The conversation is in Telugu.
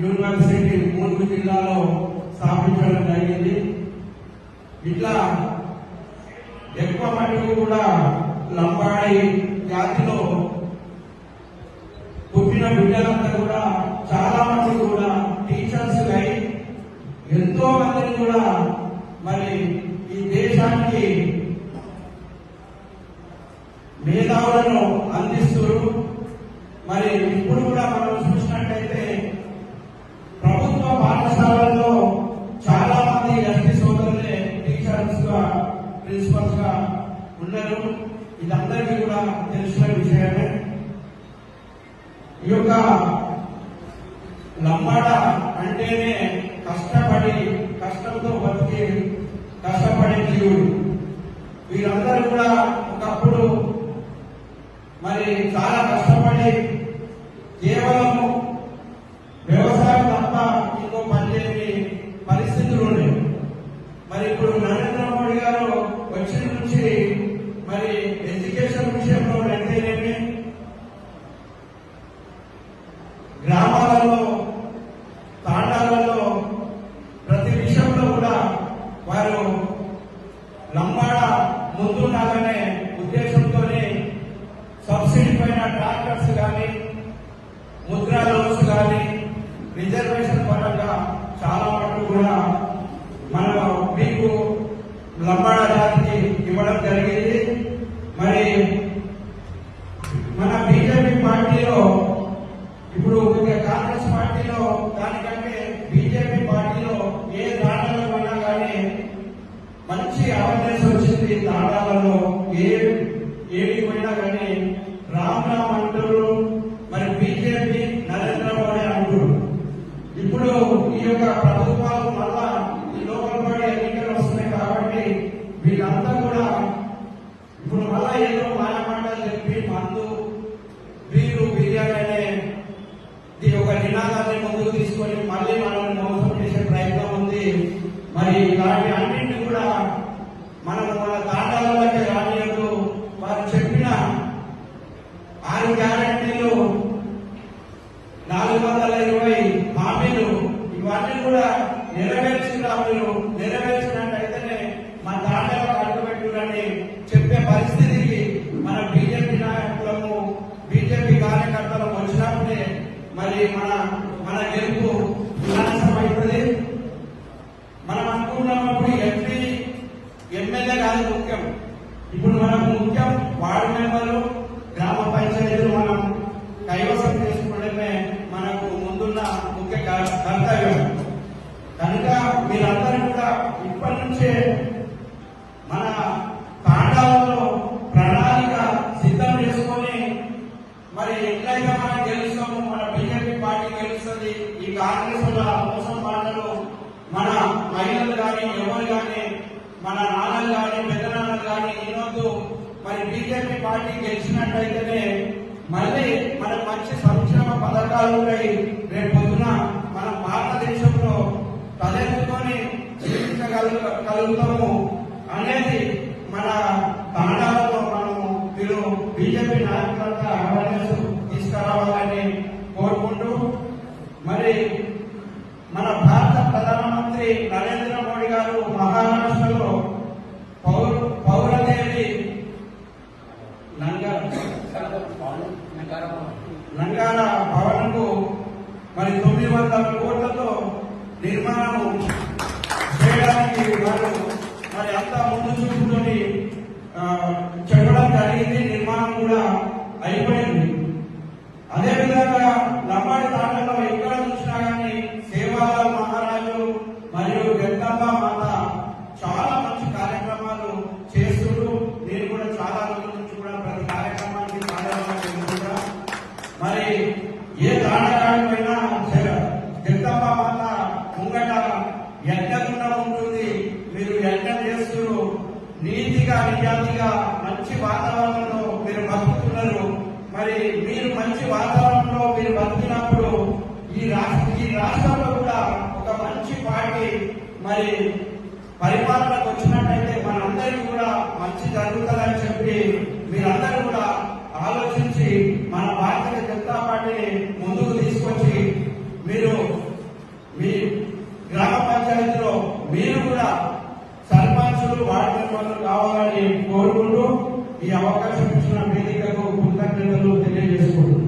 యూనివర్సిటీ మూడు జిల్లాలో స్థాపించడం జరిగింది. ఇట్లా ఎక్కువ మటుకు కూడా లంబాడి జాతిలో పుట్టిన బిడ్డలంతా కూడా చాలా మంది కూడా టీచర్స్ అయి ఎంతో మందిని కూడా మరి ఈ దేశానికి మేధావులను అందిస్తారు మరి ఇప్పుడు కూడా మనం ఈ యొక్క లంబాడ అంటేనే కష్టపడి కష్టంతో బతికి కష్టపడే జీవుడు. వీరందరూ కూడా ఒకప్పుడు మరి చాలా కష్టపడి కేవలం వ్యవసాయం తప్ప ఇంకో పనిచేయని పరిస్థితులు ఉండేవి. మరి ఇప్పుడు నరేంద్ర మోడీ గారు వచ్చిన రిజర్వేషన్ పరంగా చాలా మటుకు కూడా మన మీకు లంబాడ జాతికి ఇవ్వడం జరిగింది. మరి మన బీజేపీ పార్టీలో ఇప్పుడు ఒక కాంగ్రెస్ పార్టీలో దానికంటే బీజేపీ పార్టీలో ఏ దాంట్లో ఉన్నా కానీ మంచి అవేర్నెస్ వచ్చింది. దాడాలలో ఏ ఏమి పోయినా కానీ రామ్ రామ్ అంటారు యొక్క ప్రభుత్వాలు మళ్ళా ఈ లోకల్ బాడీ ఎన్నికలు వస్తున్నాయి కాబట్టి వీళ్ళంతా కూడా ఇప్పుడు మళ్ళా ఏదో మాయ చెప్పి మందు వీరు బిర్యానీ అనే ఈ ఒక నినాదాన్ని ముందుకు తీసుకొని మళ్ళీ మనల్ని మోసం చేసే ప్రయత్నం ఉంది. మరి ఇలాంటి అన్నింటినీ కూడా మనం మన తాండాలలోకి రానియద్దు. వారు చెప్పిన ఆరు గ్యారంటీలు నాలుగు వందల ఇరవై ఇవన్నీ కూడా నెరవేర్చిన మీరు నెరవేర్చినట్టయితేనే మన దాంట్లో అడ్డుపెట్టునని చెప్పే పరిస్థితికి మన బీజేపీ నాయకులము బీజేపీ కార్యకర్తలు వచ్చినప్పుడే మరి మన గెలుస్తుంది కాంగ్రెస్ మోసం పాటలు మన మహిళలు కానీ ఎవరు కానీ మన నాన్నలు కానీ పెద్దనాన్నలు కానీ వినొద్దు మరి బీజేపీ పార్టీ గెలిచినట్టయితేనే మళ్ళీ మన మంచి సంక్షేమ పథకాలు ఉన్నాయి రేపు పొద్దున మన భారతదేశంలో తలెత్తుకొని జీవించగలుగుతాము అనేది మన మరి మన భారత ప్రధానమంత్రి నరేంద్ర మోడీ గారు మహారాష్ట్రలో పౌర పౌరదేవి నంగాల భవనకు మరి తొమ్మిది వందల కోట్లతో నిర్మాణం చేయడానికి వారు మరి అంతా ముందు చూపుతోని మంచిగా నిజాతిగా మంచి వాతావరణంలో మీరు బతుకుతున్నారు. మరి మీరు మంచి వాతావరణంలో మీరు బతికినప్పుడు ఈ రాష్ట్ర ఈ రాష్ట్రంలో కూడా ఒక మంచి పార్టీ మరి పరిపాలనకు వచ్చినట్టయితే మనందరికీ కూడా మంచి జరుగుతుందని చెప్పి మీరందరూ కూడా ఆలోచించి మన భారతీయ జనతా పార్టీని ముందుకు తీసుకొచ్చి మీరు మీ గ్రామ పంచాయతీలో మీరు కూడా విశ్వాసులు వారసత్వాలు కావాలని కోరుకుంటూ ఈ అవకాశం ఇచ్చిన వేదికకు కృతజ్ఞతలు తెలియజేసుకుంటున్నాను.